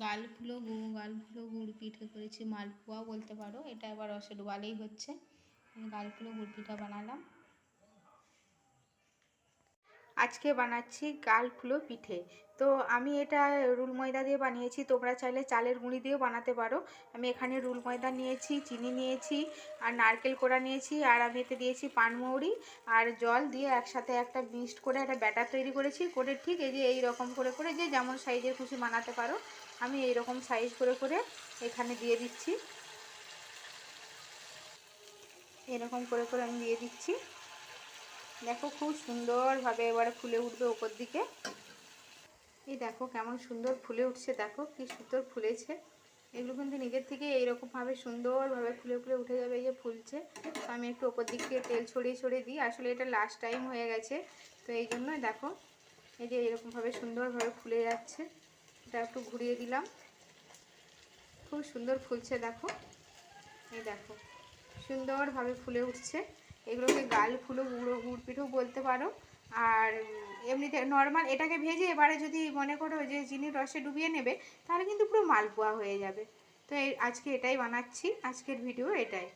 গাল ফুলো গাল গুড় পিঠে করেছি মালপোয়া বলতে পারো, এটা এবার রসের ডোবালেই হচ্ছে। গাল ফুলো, গুড় পিঠা বানালাম। আজকে বানাচ্ছি গাল ফুলো পিঠে। তো আমি এটা রুল ময়দা দিয়ে বানিয়েছি, তোমরা চাইলে চালের গুঁড়ি দিয়েও বানাতে পারো। আমি এখানে রুল ময়দা নিয়েছি, চিনি নিয়েছি, আর নারকেল কোড়া নিয়েছি, আর আমি এতে দিয়েছি পানমৌরি আর জল দিয়ে একসাথে একটা মিক্সড করে একটা ব্যাটার তৈরি করেছি, করে ঠিক এই যে এই রকম করে করে যে যেমন সাইজের খুশি বানাতে পারো, আমি এই রকম সাইজ করে করে এখানে দিয়ে দিচ্ছি। এরকম করে করে আমি দিয়ে দিচ্ছি। দেখো খুব সুন্দরভাবে এবারে ফুলে উঠবে ওপর দিকে। এই দেখো কেমন সুন্দর ফুলে উঠছে, দেখো কি সুন্দর ফুলেছে। এগুলো কিন্তু নিজের থেকে এইরকমভাবে সুন্দরভাবে ফুলে ফুলে উঠে যাবে এই যে ফুলছে। তো আমি একটু ওপর দিক থেকে তেল ছড়িয়ে ছড়িয়ে দিই। আসলে এটা লাস্ট টাইম হয়ে গেছে। তো এই জন্যই দেখো, এই যে এরকমভাবে সুন্দরভাবে ফুলে যাচ্ছে। এটা একটু ঘুরিয়ে দিলাম। খুব সুন্দর ফুলছে, দেখো। এই দেখো, সুন্দরভাবে ফুলে উঠছে। এগুলোকে গাল ফুলো, গুঁড়ো গুড় পিঠেও বলতে পারো। আর এমনিতে নর্মাল এটাকে ভেজে এবারে যদি মনে করো যে চিনির রসে ডুবিয়ে নেবে, তাহলে কিন্তু পুরো মালপোয়া হয়ে যাবে। তো এই আজকে এটাই বানাচ্ছি। আজকের ভিডিও এটাই।